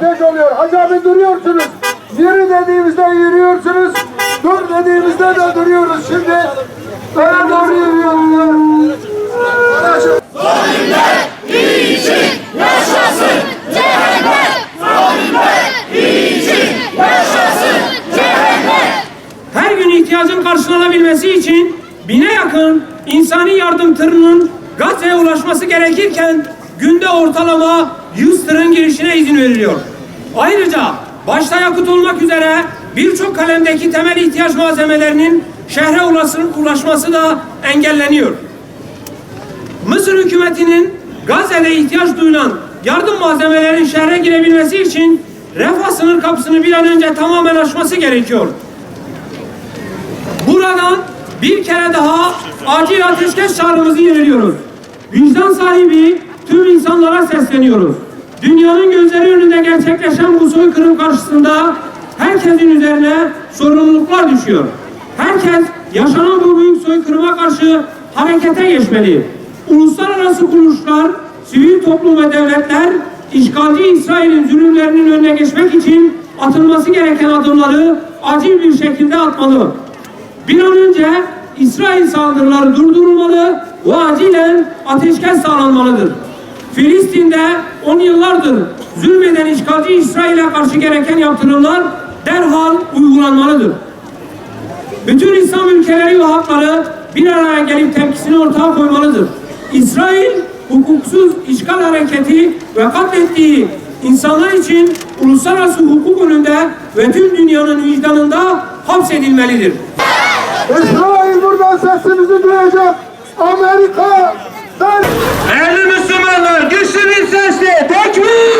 ateş oluyor. Hacı abi duruyorsunuz. Yürü dediğimizde yürüyorsunuz. Dur dediğimizde de duruyoruz. Şimdi öne doğru yürüyoruz. Yaşasın cehennem! Zalimler için yaşasın cehennem! Her gün ihtiyacın karşılanabilmesi için bine yakın insani yardım tırının Gazze'ye ulaşması gerekirken günde ortalama 100 tırın girişine izin veriliyor. Ayrıca başta yakıt olmak üzere birçok kalemdeki temel ihtiyaç malzemelerinin şehre ulaşması da engelleniyor. Mısır hükümetinin Gazze'de ihtiyaç duyulan yardım malzemelerin şehre girebilmesi için refah sınır kapısını bir an önce tamamen aşması gerekiyor. Buradan bir kere daha acil ateşkes çağrımızı yeniliyoruz. Vicdan sahibi tüm insanlara sesleniyoruz. Dünyanın önünde gerçekleşen bu soykırım karşısında herkesin üzerine sorumluluklar düşüyor. Herkes yaşanan bu büyük soykırıma karşı harekete geçmeli. Uluslararası kuruluşlar, sivil toplum ve devletler işgalci İsrail'in zulümlerinin önüne geçmek için atılması gereken adımları acil bir şekilde atmalı. Bir an önce İsrail saldırıları durdurulmalı ve acilen ateşkes sağlanmalıdır. Filistin'de 10 yıllardır zulmeden işgalci İsrail'e karşı gereken yaptırımlar derhal uygulanmalıdır. Bütün İslam ülkeleri ve halkları bir araya gelip tepkisini ortaya koymalıdır. İsrail hukuksuz işgal hareketi ve katlettiği insanlar için uluslararası hukuk önünde ve tüm dünyanın vicdanında hapsedilmelidir. İsrail buradan sesimizi duyacak. Amerika sen Değerli Müslümanlar, güçlü bir sesle tekbir! Tekbir!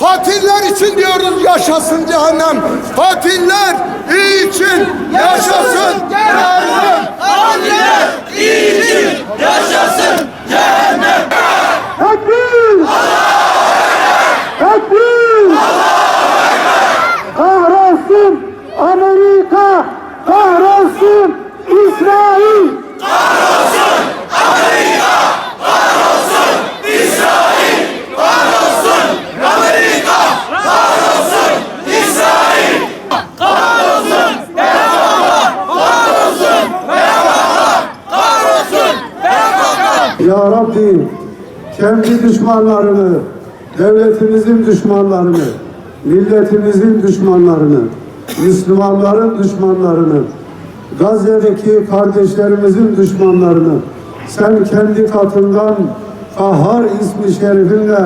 Katiller için diyoruz yaşasın cehennem. Katiller için yaşasın cehennem. Takbir! Ya Rabbi kendi düşmanlarını, devletimizin düşmanlarını, milletimizin düşmanlarını, Müslümanların düşmanlarını, Gazze'deki kardeşlerimizin düşmanlarını sen kendi katından kahhar ismi şerifinle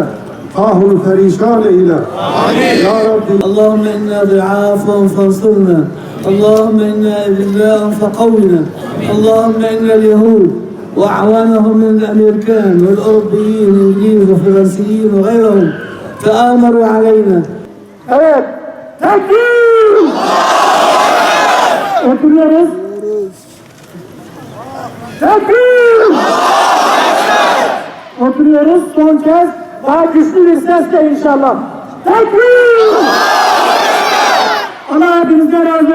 kahru perişan eyle. Amin. Ya Rabbi. Allahümme inna bi'afan fansurna. Allahümme inna ibillâhan fekavna. Allahümme inna lihûd. واعوانهم من الامريكان والاوروبيين والانجليز والفرنسيين وغيرهم تامروا علينا Evet. Tekbir! Oturuyoruz. Tekbir! Oturuyoruz son kez. Daha güçlü bir sesle inşallah. Tekbir! Allah hepinizden razı olsun.